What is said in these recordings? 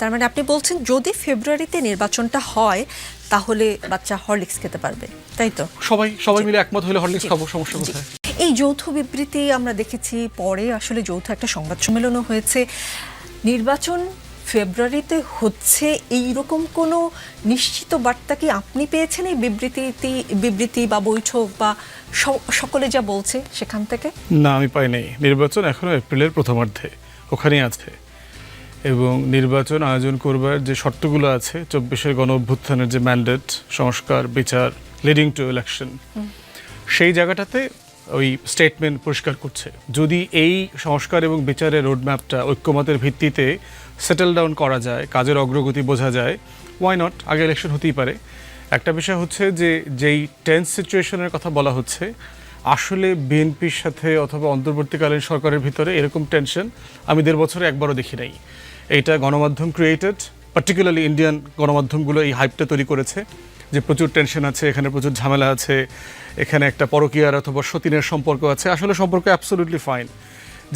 তার মানে আপনি বলছেন যদি ফেব্রুয়ারিতে নির্বাচনটা হয় তাহলে বাচ্চা হরলিক্স খেতে পারবে তাই তো? সবাই সবাই মিলে একমত হলে হরলিক্স খাব সমস্যা কোথায়? এই যৌথ বিবৃতি আমরা দেখেছি পরে আসলে যৌথ একটা সংবাদ সম্মেলনও হয়েছে। নির্বাচন ফেব্রুয়ারিতে হচ্ছে এই রকম কোনো নিশ্চিত বার্তা কি আপনি পেয়েছেন এই বিবৃতি বিবৃতি বা বৈঠক বা সকলে যা বলছে সেখান থেকে? না আমি পাই নাই নির্বাচন এখনও এপ্রিলের প্রথমার্ধে ওখানেই আছে। এবং নির্বাচন আয়োজন করবার যে শর্তগুলো আছে, চব্বিশের গণ অভ্যুত্থানের যে ম্যান্ডেট সংস্কার, বিচার লিডিং টু ইলেকশন সেই জায়গাটাতে ওই স্টেটমেন্ট পরিষ্কার করছে। যদি এই সংস্কার এবং বিচারের রোডম্যাপটা ঐক্যমতের ভিত্তিতে সেটেল ডাউন করা যায়, কাজের অগ্রগতি বোঝা যায় ওয়াই নট আগে ইলেকশন হতেই পারে। একটা বিষয় হচ্ছে যে, যেই টেন্স সিচুয়েশনের কথা বলা হচ্ছে, আসলে বিএনপির সাথে অথবা অন্তর্বর্তীকালীন সরকারের ভিতরে এরকম টেনশন আমি দেড় বছরে একবারও দেখি নাই। এইটা গণমাধ্যম ক্রিয়েটেড পার্টিকুলারলি ইন্ডিয়ান গণমাধ্যমগুলো এই হাইপটা তৈরি করেছে যে প্রচুর টেনশন আছে, এখানে প্রচুর ঝামেলা আছে, এখানে একটা পরকীয়ার অথবা সতীনের সম্পর্ক আছে। আসলে সম্পর্ক অ্যাবসোলুটলি ফাইন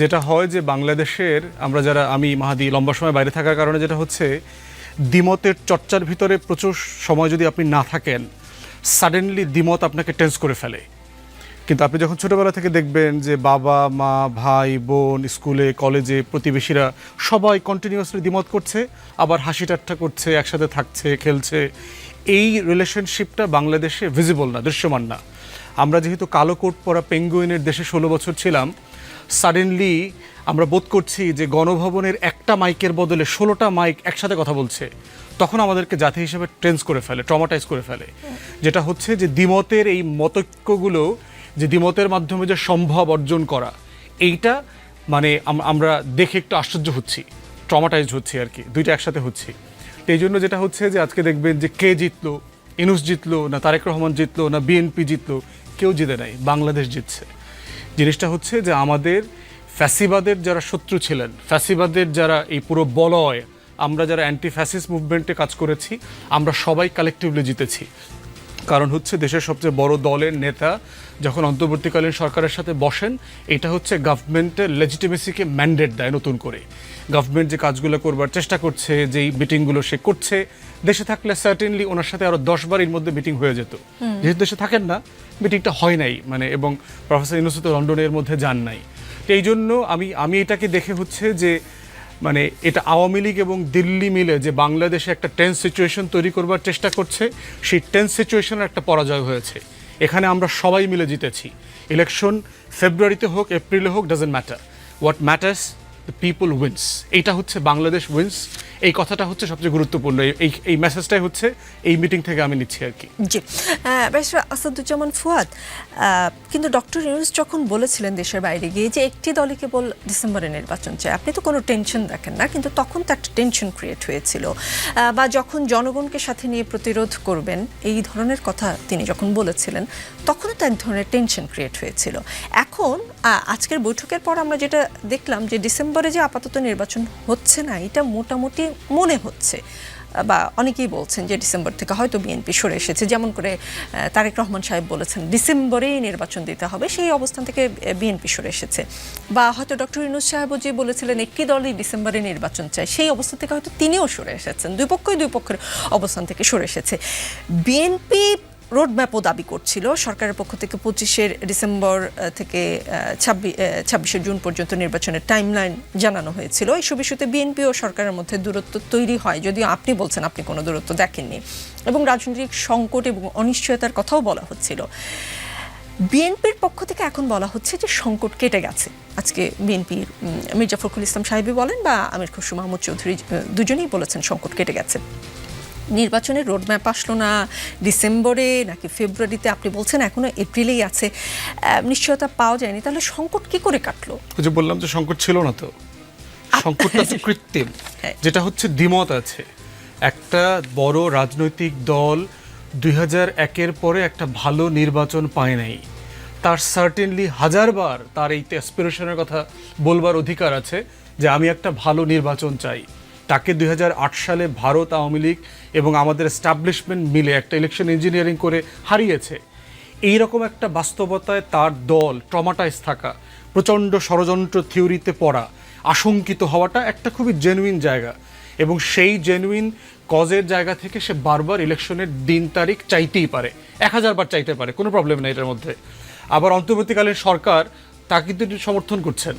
যেটা হয় যে বাংলাদেশের, আমরা যারা, আমি, মাহাদি, লম্বা সময় বাইরে থাকার কারণে যেটা হচ্ছে, দ্বিমতের চর্চার ভিতরে প্রচুর সময় যদি আপনি না থাকেন সাডেনলি দ্বিমত আপনাকে টেন্স করে ফেলে। কিন্তু আপনি যখন ছোটবেলা থেকে দেখবেন যে বাবা, মা, ভাই, বোন, স্কুলে, কলেজে প্রতিবেশীরা সবাই কন্টিনিউয়াসলি দ্বিমত করছে, আবার হাসি ঠাট্টা করছে, একসাথে থাকছে, খেলছে, এই রিলেশনশিপটা বাংলাদেশে ভিজিবল না, দৃশ্যমান না। আমরা যেহেতু কালো কোট পরা পেঙ্গুইনের দেশে ষোলো বছর ছিলাম সাডেনলি আমরা বোধ করছি যে গণভবনের একটা মাইকের বদলে ষোলোটা মাইক একসাথে কথা বলছে, তখন আমাদেরকে জাতি হিসেবে ট্রেন্স করে ফেলে ট্রমাটাইজ করে ফেলে। যেটা হচ্ছে যে দ্বিমতের এই মতৈক্যগুলো যে দ্বিমতের মাধ্যমে যে সম্ভব অর্জন করা, এইটা মানে আমরা দেখে একটু আশ্চর্য হচ্ছি ট্রমাটাইজড হচ্ছি আর কি, দুইটা একসাথে হচ্ছি। তো এই জন্য যেটা হচ্ছে যে আজকে দেখবেন যে কে জিতলো, ইনুস জিতলো, না তারেক রহমান জিতলো, না বিএনপি জিতলো, কেউ জিতে নাই, বাংলাদেশ জিতছে। জিনিসটা হচ্ছে যে আমাদের ফ্যাসিবাদের যারা শত্রু ছিলেন, ফ্যাসিবাদের যারা এই পুরো বলয়, আমরা যারা অ্যান্টি ফ্যাসিস মুভমেন্টে কাজ করেছি, আমরা সবাই কালেকটিভলি জিতেছি। কারণ হচ্ছে দেশের সবচেয়ে বড় দলের নেতা যখন অন্তর্বর্তীকালীন সরকারের সাথে বসেন এটা হচ্ছে গভর্নমেন্টের লেজিটিমেসিকে ম্যান্ডেট দেয় নতুন করে। গভর্নমেন্ট যে কাজগুলো করবার চেষ্টা করছে যেই মিটিংগুলো সে করছে দেশে থাকলে সার্টেনলি ওনার সাথে আরও দশ বার এর মধ্যে মিটিং হয়ে যেত। যেহেতু দেশে থাকেন না মিটিংটা হয় নাই মানে এবং প্রফেসর ইউনুস তো লন্ডনের মধ্যে যান নাই। তো এই জন্য আমি আমি এটাকে দেখে হচ্ছে যে মানে এটা আওয়ামী লীগ এবং দিল্লি মিলে যে বাংলাদেশে একটা টেন্স সিচুয়েশন তৈরি করবার চেষ্টা করছে, সেই টেন্স সিচুয়েশনের একটা পরাজয় হয়েছে। এখানে আমরা সবাই মিলে জিতেছি। ইলেকশন ফেব্রুয়ারিতে হোক এপ্রিলে হোক doesn't matter what matters the people wins এইটা হচ্ছে বাংলাদেশ উইন্স এই কথাটা হচ্ছে সবচেয়ে গুরুত্বপূর্ণ। এই- এই মেসেজটাই হচ্ছে এই মিটিং থেকে আমি নিচ্ছি আর কি। জি। ব্যারিস্টার আসাদুজ্জামান ফুয়াদ কিন্তু ডক্টর ইউনুস যখন বলেছিলেন দেশের বাইরে গিয়ে যে একটি দলই কেবল ডিসেম্বরে নির্বাচন চায়, আপনি তো কোনো টেনশন দেখেন না, কিন্তু তখন তো একটা টেনশন ক্রিয়েট হয়েছিল। বা যখন জনগণকে সাথে নিয়ে প্রতিরোধ করবেন, এই ধরনের কথা তিনি যখন বলেছিলেন, তখনও তো এক ধরনের টেনশন ক্রিয়েট হয়েছিল। এখন আজকের বৈঠকের পর আমরা যেটা দেখলাম যে ডিসেম্বরে যে আপাতত নির্বাচন হচ্ছে না, এটা মোটামুটি মনে হচ্ছে। বা অনেকেই বলছেন যে ডিসেম্বর থেকে হয়তো বিএনপি সরে এসেছে। যেমন করে তারেক রহমান সাহেব বলেছেন, ডিসেম্বরেই নির্বাচন দিতে হবে, সেই অবস্থান থেকে বিএনপি সরে এসেছে। বা হয়তো ডক্টর ইনুজ সাহেবও যে বলেছিলেন একটি দলই ডিসেম্বরে নির্বাচন চায়? সেই অবস্থা থেকে হয়তো তিনিও সরে এসেছেন। দুই পক্ষই দুই পক্ষের অবস্থান থেকে সরে এসেছে। বিএনপি রোডম্যাপও দাবি করছিল। সরকারের পক্ষ থেকে পঁচিশের ডিসেম্বর থেকে ছাব্বিশ ছাব্বিশে জুন পর্যন্ত নির্বাচনের টাইমলাইন জানানো হয়েছিল। এইসব ইস্যুতে বিএনপি ও সরকারের মধ্যে দূরত্ব তৈরি হয়। যদিও আপনি বলছেন আপনি কোনো দূরত্ব দেখেননি। এবং রাজনৈতিক সংকট এবং অনিশ্চয়তার কথাও বলা হচ্ছিল। বিএনপির পক্ষ থেকে এখন বলা হচ্ছে যে সংকট কেটে গেছে। আজকে বিএনপির মির্জা ফখরুল ইসলাম সাহেবই বলেন বা আমির খসরু মাহমুদ চৌধুরী দুজনেই বলেছেন সংকট কেটে গেছে। নির্বাচনের রোডম্যাপ আসলো না ডিসেম্বরে নাকি ফেব্রুয়ারিতে আপনি বলছেন এখনও এপ্রিলেই আছে নিশ্চয়তা পাওয়া যায়নি তাহলে সংকট কি করে কাটলো? যে বললাম যে সংকট ছিল না তো। সংকটটা তো কৃত্রিম। হ্যাঁ। যেটা হচ্ছে দ্বিমত আছে। একটা বড় রাজনৈতিক দল দুই হাজার একের পরে একটা ভালো নির্বাচন পায় নাই। তার সার্টেনলি হাজারবার তার এই অ্যাসপিরেশনের কথা বলবার অধিকার আছে যে আমি একটা ভালো নির্বাচন চাই। তাকে দুই হাজার আট সালে ভারত আওয়ামী লীগ এবং আমাদের এস্টাবলিশমেন্ট মিলে একটা ইলেকশন ইঞ্জিনিয়ারিং করে হারিয়েছে। এই রকম একটা বাস্তবতায় তার দল ট্রমাটাইজ থাকা, প্রচণ্ড ষড়যন্ত্র থিওরিতে পড়া, আশঙ্কিত হওয়াটা একটা খুবই জেনুইন জায়গা এবং সেই জেনুইন কজের জায়গা থেকে সে বারবার ইলেকশনের দিন তারিখ চাইতেই পারে। এক হাজার বার চাইতে পারে, কোনো প্রবলেম নেই এটার মধ্যে। আবার অন্তর্বর্তীকালীন সরকার তাকে কিন্তু সমর্থন করছেন।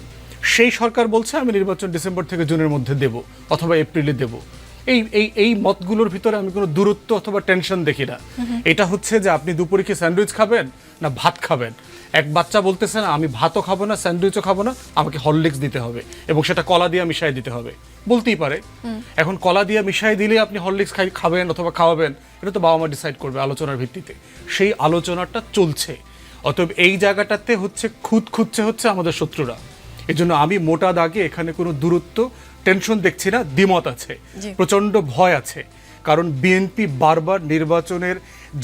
সেই সরকার বলছে, আমি নির্বাচন ডিসেম্বর থেকে জুনের মধ্যে দেব অথবা এপ্রিলে দেব। এই এই এই মতগুলোর ভিতরে আমি কোনো দূরত্ব অথবা টেনশন দেখি না। এটা হচ্ছে যে আপনি দুপুরে কি স্যান্ডউইচ খাবেন না ভাত খাবেন? এক বাচ্চা বলতেছে না, আমি ভাতও খাব না, স্যান্ডউইচও খাব না, আমাকে হরলিক্স দিতে হবে এবং সেটা কলা দিয়ে মিশাই দিতে হবে। বলতেই পারে। এখন কলা দিয়ে মিশাই দিলে আপনি হরলিক্স খাই, খাবেন অথবা খাওয়াবেন, এটা তো বাবা মা ডিসাইড করবে আলোচনার ভিত্তিতে। সেই আলোচনাটা চলছে। অতএব এই জায়গাটাতে হচ্ছে খুদ খুঁজছে হচ্ছে আমাদের শত্রুরা। এই জন্য আমি মোটা দাগে এখানে কোনো দূরত্ব টেনশন দেখছি না দ্বিমত আছে প্রচণ্ড ভয় আছে। কারণ বিএনপি বারবার নির্বাচনের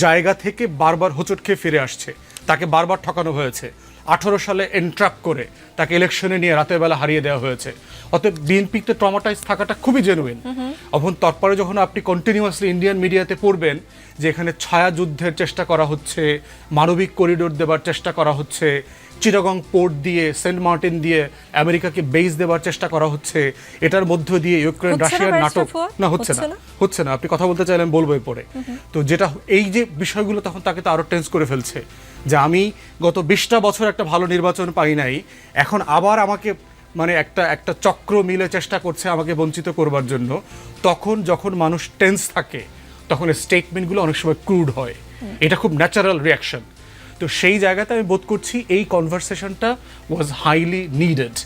জায়গা থেকে বারবার হোঁচট খেয়ে ফিরে আসছে। তাকে বারবার ঠকানো হয়েছে। আঠারো সালে এন্ট্রাপ করে তাকে ইলেকশনে নিয়ে রাতের বেলা হারিয়ে দেওয়া হয়েছে। অতএব বিএনপিতে ট্রমাটাইজ থাকাটা খুবই জেনুইন এখন তারপরে যখন আপনি কন্টিনিউয়াসলি ইন্ডিয়ান মিডিয়াতে পড়বেন যে এখানে ছায়া যুদ্ধের চেষ্টা করা হচ্ছে মানবিক করিডোর দেবার চেষ্টা করা হচ্ছে চিটাগং পোর্ট দিয়ে সেন্ট মার্টিন দিয়ে আমেরিকাকে বেস দেওয়ার চেষ্টা করা হচ্ছে। এটার মধ্য দিয়ে ইউক্রেন রাশিয়ার নাটক না হচ্ছে না? হচ্ছে না? আপনি কথা বলতে চাইলেন বলব পরে তো যেটা এই যে বিষয়গুলো তখন তাকে তো আরও টেন্স করে ফেলছে। যে আমি গত বিশটা বছর একটা ভালো নির্বাচন পাই নাই এখন আবার আমাকে মানে একটা একটা চক্র মিলে চেষ্টা করছে আমাকে বঞ্চিত করবার জন্য। তখন যখন মানুষ টেন্স থাকে তখন স্টেটমেন্টগুলো অনেক সময় ক্রুড হয়। এটা খুব ন্যাচারাল রিয়াকশন তো সেই জায়গাতে আমি বোধ করছি এই কনভারসেশনটা was highly needed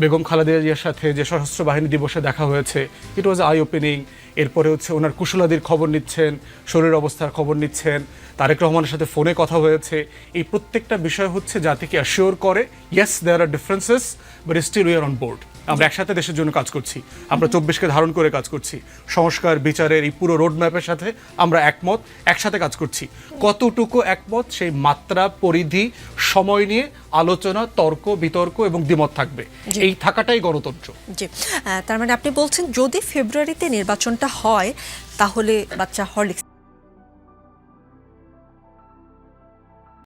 Begum Khaleda জিয়ার সাথে যে সশস্ত্র বাহিনী দিবসে দেখা হয়েছে ইট ওয়াজ আই ওপেনিং এরপরে হচ্ছে ওনার কুশলাদির খবর নিচ্ছেন, শরীর অবস্থার খবর নিচ্ছেন, তারেক রহমানের সাথে ফোনে কথা হয়েছে। এই প্রত্যেকটা বিষয় হচ্ছে জাতিকে অ্যাসিওর করে yes there are differences but still we are on board আমরা একসাথে দেশের জন্য কাজ করছি। আমরা চব্বিশকে ধারণ করে কাজ করছি। সংস্কার বিচারের এই পুরো রোড ম্যাপের সাথে আমরা একমত একসাথে কাজ করছি। কতটুকু একমত সেই মাত্রা পরিধি সময় নিয়ে আলোচনা তর্ক বিতর্ক এবং দ্বিমত থাকবে। এই থাকাটাই গণতন্ত্র। জি। তার মানে আপনি বলছেন যদি ফেব্রুয়ারিতে নির্বাচনটা হয় তাহলে বাচ্চা হরলিক্স